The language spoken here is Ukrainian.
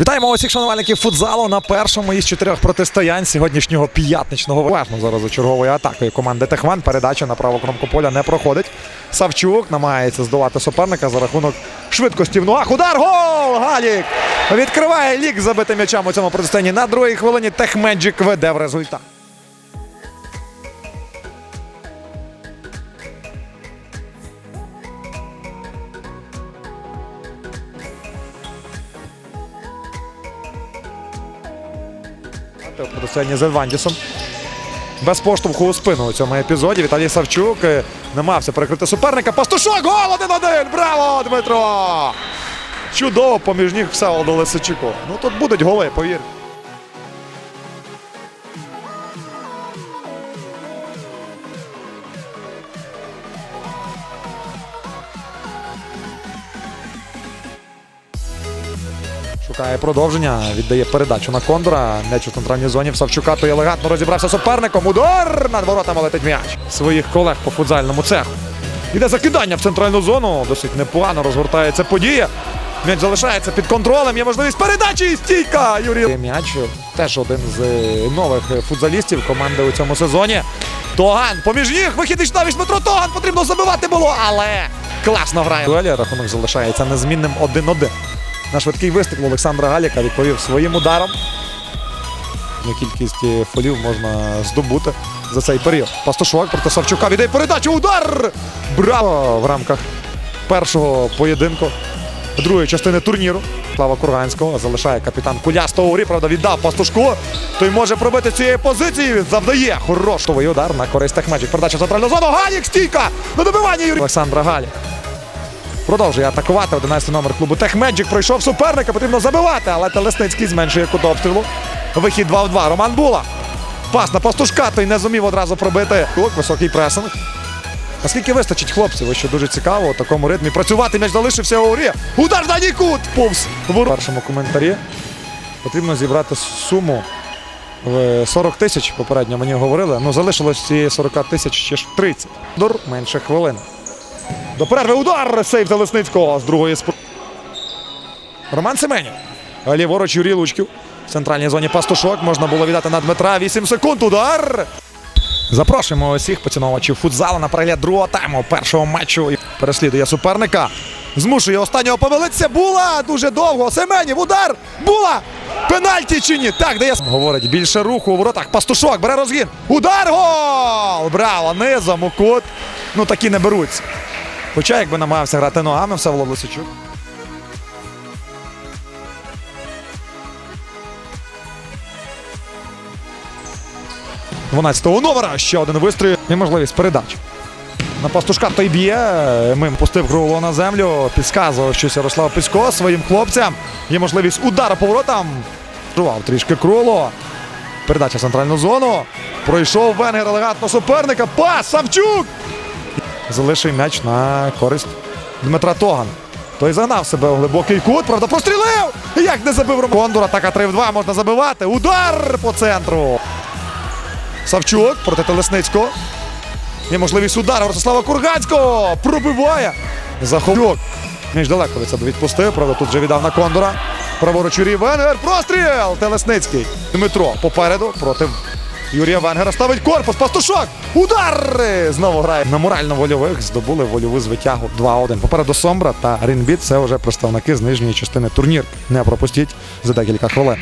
Вітаємо усіх шанувальників футзалу на першому із чотирьох протистоянь сьогоднішнього п'ятничного важно зараз у черговою атакою команди Техван. Передача на праву кромку поля не проходить. Савчук намагається здолати суперника за рахунок швидкості в ногах. Удар! Гол! Галік! Відкриває лік забитим м'ячам у цьому протистоянні. На другій хвилині Техмеджик веде в результат. Протистояння з Едвандісом. Без поштовху у спину у цьому епізоді. Віталій Савчук е, намагався перекрити суперника. Пастушок! Гол 1-1! Браво, Дмитро! Чудово поміж ніг все Лисичуку. Ну тут будуть голи, повір. Шукає продовження, віддає передачу на Кондора. М'яч у центральній зоні в Савчука. Той елегантно розібрався суперником. Удар! Над воротами летить м'яч. Своїх колег по футзальному цеху. Іде закидання в центральну зону. Досить непогано розгортається подія. М'яч залишається під контролем. Є можливість передачі і стійка. Юрій м'яч теж один з нових футзалістів команди у цьому сезоні. Тоган поміж ніг. Вихід навіть Дмитро Тоган. Потрібно забивати було, але класно грає. Дуелі рахунок залишається незмінним 1-1. На швидкий вистріл Олександра Галіка відповів своїм ударом. Ну, Кількість е, фолів можна здобути за цей період. Пастушок проти Савчука віддає передачу. Удар! Браво! В рамках першого поєдинку другої частини турніру. Слава Курганського залишає капітан Кулястого у грі, правда, віддав пастушку. Той може пробити цієї позиції. Він завдає хороший удар на користь Техмеджик. Передача в центральну зону. Галік стійка! На добивання Юрій Олександра Галік. Продовжує атакувати 11 номер клубу Техмеджик. Пройшов суперника, потрібно забивати, але Телесницький зменшує кут обстрілу. Вихід 2 в 2. Роман Була. Пас на пастушка, той не зумів одразу пробити. Тук, високий пресинг. Наскільки вистачить хлопців, що дуже цікаво у такому ритмі працювати. М'яч залишився у горі. Удар на кут! Повз в першому коментарі. Потрібно зібрати суму в 40 тисяч. Попередньо мені говорили. Ну залишилось цієї 40 тисяч ще ж 30. Дур менше хвилин. До перерви удар сейв Телесницького з другої спо... Роман Семенів. Ліворуч Юрій Лучків. В центральній зоні пастушок. Можна було віддати на Дмитра. 8 секунд. Удар. Запрошуємо усіх поціновувачів футзалу на перегляд другого тайму першого матчу. Переслідує суперника. Змушує останнього помилитися. Була дуже довго. Семенів. Удар. Була. Пенальті чи ні? Так, дає. Говорить більше руху у воротах. Пастушок бере розгін. Удар. Гол! Браво! Низом у кут. Ну такі не беруться. Хоча, якби намагався грати ногами, все було Лисичук. Дванадцятого номера ще один вистріл і можливість передач. На пастушка той б'є. Мим пустив Груло на землю. Підказував щось Ярослав Пісько своїм хлопцям. Є можливість удара поворотам. Жував трішки Круло. Передача в центральну зону. Пройшов Венгер елегантно суперника. Пас! Савчук! Залишив м'яч на користь Дмитра Тоган. Той загнав себе у глибокий кут, правда, прострілив! Як не забив Роман Кондур, атака 3 в 2 можна забивати. Удар по центру. Савчук проти Телесницького. Є можливість удару Ростислава Курганського. Пробиває. Захоплюк. Між далеко від себе відпустив, правда, тут вже віддав на Кондора. Праворуч Юрій Венгер. Простріл! Телесницький. Дмитро попереду проти Юрія Венгера ставить корпус. Пастушок. Удар! Знову грає на морально-вольових. Здобули вольову звитягу 2-1. Попереду Сомбра та Рінбіт. Це вже представники з нижньої частини турнір. Не пропустіть за декілька хвилин.